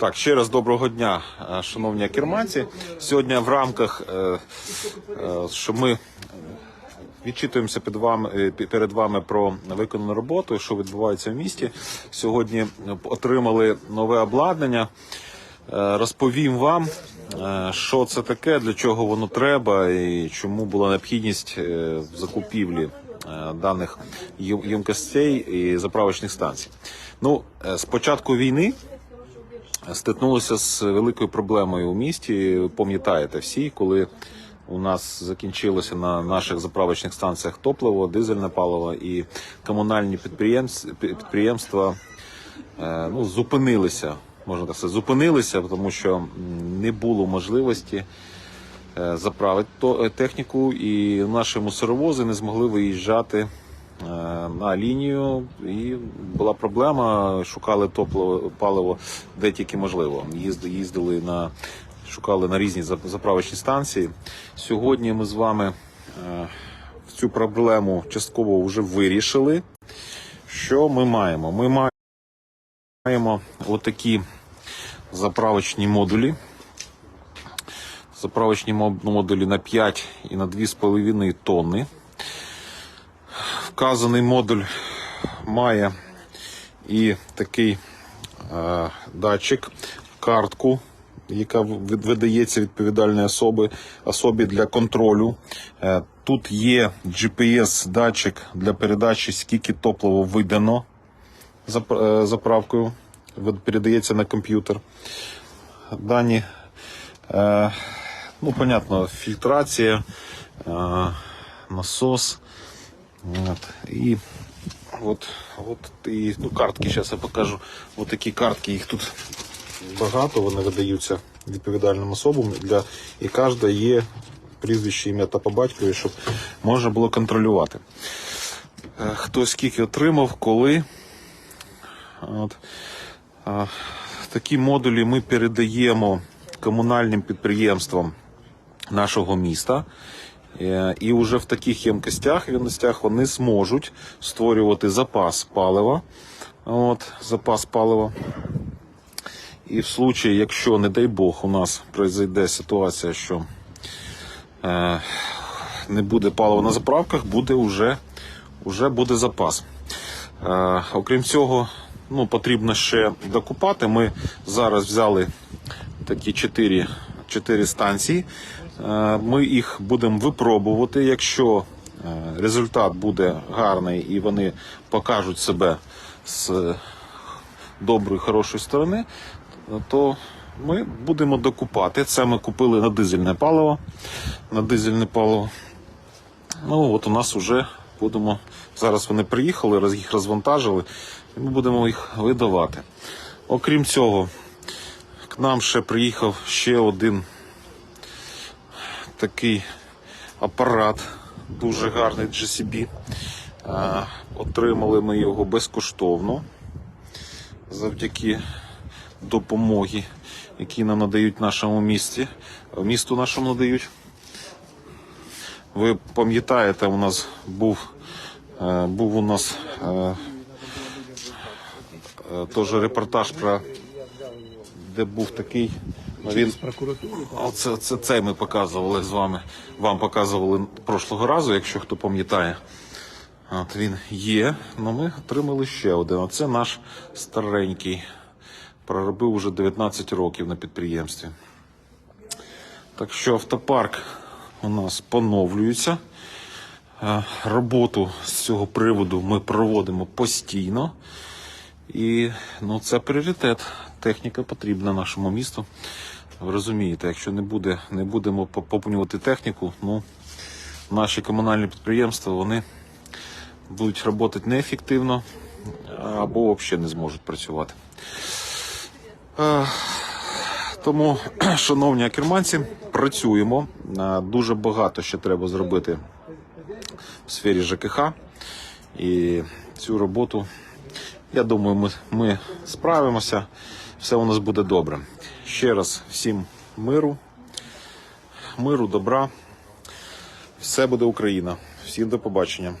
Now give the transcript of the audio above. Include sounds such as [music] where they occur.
Так, ще раз доброго дня, е, шановні керманці. Сьогодні в рамках, е, е, що ми відчитуємося під вами, перед вами про виконану роботу, що відбувається в місті. Сьогодні отримали нове обладнання. Розповім вам, що це таке, для чого воно треба і чому була необхідність в закупівлі даних ємкостей і заправочних станцій. Ну, з початку війни стикнулися з великою проблемою у місті. Пам'ятаєте всі, коли у нас закінчилося на наших заправочних станціях топливо, дизельне паливо і комунальні підприємства, підприємства е, ну, зупинилися. Можна так сказати, зупинилися, тому що не було можливості е, заправити е, техніку, і наші мусоровози не змогли виїжджати на лінію. І була проблема. Шукали топливо паливо де тільки можливо. Їздили на шукали на різні заправочні станції. Сьогодні ми з вами е, цю проблему частково вже вирішили. Що ми маємо? Ми Маємо отакі заправочні модулі. Заправочні модулі на 5 і на 2,5 тонни. Вказаний модуль має і такий е, датчик, картку, яка видається відповідальної особи, особі для контролю. Е, тут є GPS-датчик для передачі, скільки топлива видано е, заправкою, передається на комп'ютер. Дані, е, ну, понятно, фільтрація, е, насос. От, і от, от і, ну, картки, зараз я покажу. От такі картки, їх тут багато, вони видаються відповідальним особам. Для, і кожна є прізвище, ім'я та по батькові, щоб можна було контролювати. Е, Хто скільки отримав, коли. От. Такі модулі ми передаємо комунальним підприємствам нашого міста. Е, І вже в таких ємкостях, ємностях вони зможуть створювати запас палива. От, запас палива. І в случаї, якщо, не дай Бог, у нас пройде ситуація, що е, не буде палива на заправках, буде вже, вже буде запас. Е, окрім цього, ну, потрібно ще докупати. Ми зараз взяли такі 4, 4 станції. Е, ми їх будемо випробувати. Якщо е, результат буде гарний і вони покажуть себе з доброї, хорошої сторони, то ми будемо докупати. Це ми купили на дизельне паливо. На дизельне паливо. Ну от у нас вже будемо. Зараз вони приїхали, їх розвантажили, і ми будемо їх видавати. Окрім цього, к нам ще приїхав ще один такий апарат, дуже гарний GCB. Отримали ми його безкоштовно завдяки допомоги, які нам надають нашому місті, місту нашому надають. Ви пам'ятаєте, у нас був, е, був у нас е, е, теж репортаж про де був такий. Він Оце, це, це ми показували з вами. Вам показували прошлого разу, якщо хто пам'ятає. От він є. Ну ми отримали ще один. Оце наш старенький. Проробив уже 19 років на підприємстві. Так що автопарк у нас поновлюється. Е, Роботу з цього приводу ми проводимо постійно. І ну, це пріоритет. Техніка потрібна нашому місту. Ви розумієте, якщо не, буде, не будемо поповнювати техніку, ну, наші комунальні підприємства вони будуть працювати неефективно або взагалі не зможуть працювати. Е, тому, [clears throat] шановні акерманці, працюємо. Е, Дуже багато ще треба зробити в сфері ЖКХ. І цю роботу, я думаю, ми, ми справимося. Все у нас буде добре. Ще раз всім миру, миру, добра. Все буде Україна. Всім до побачення.